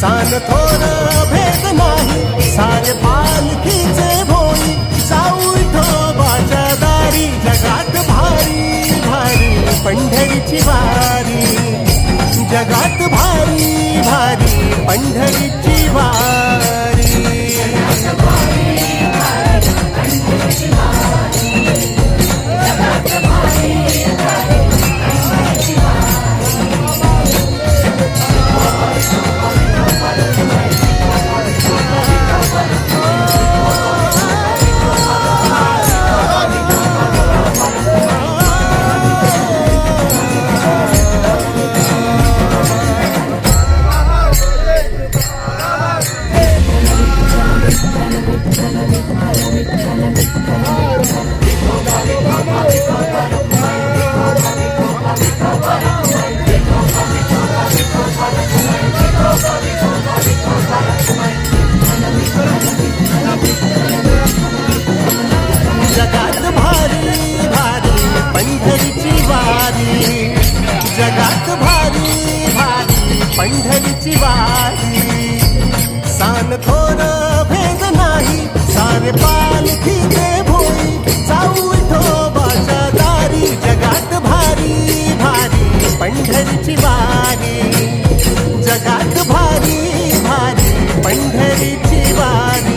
San थोर भेद नाही सारे पालखीचे भोई जाऊ ठोबाच्या दारी जगात भारी भारी पंढरीची वारी. जगात भारी भारी पंढरीची वारी जगात भारी भारी पंढरीची वारी. सान थोर भेद नाही सारे पालखी दे भोई. जाऊ ठोबाच्या दारी जगात भारी भारी पंढरीची वारी. जगात भारी भारी पंढरीची वारी.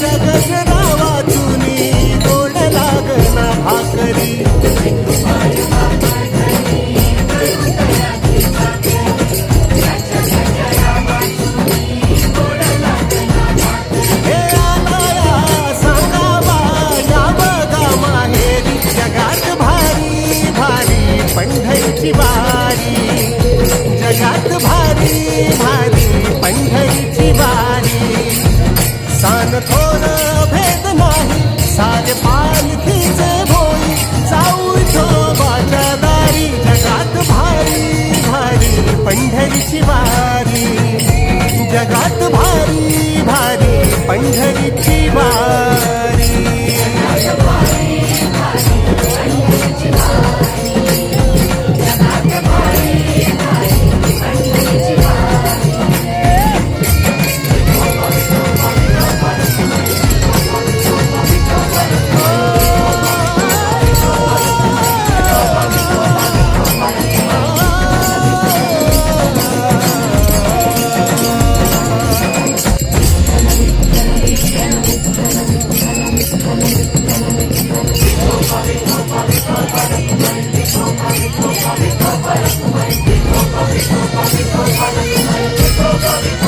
Isabel. जगात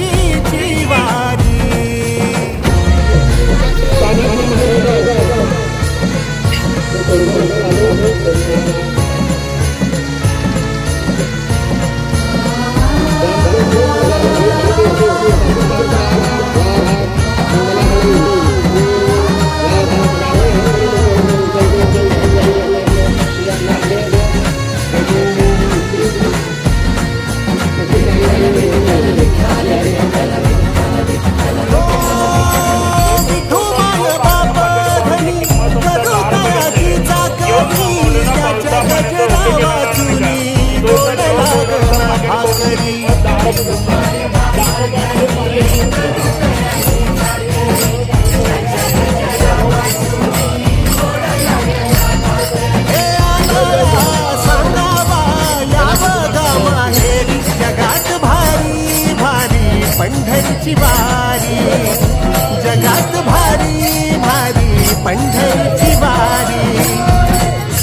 भारी भारी पंढरीची वारी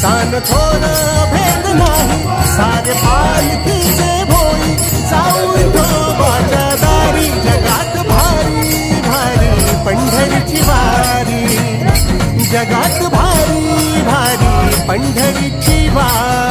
सान थोड भेद नाही सारे पालखीचे भोई. जाऊन तो बाजारी जगात भारी भारी पंढरीची वारी जगात भारी भारी पंढरीची वारी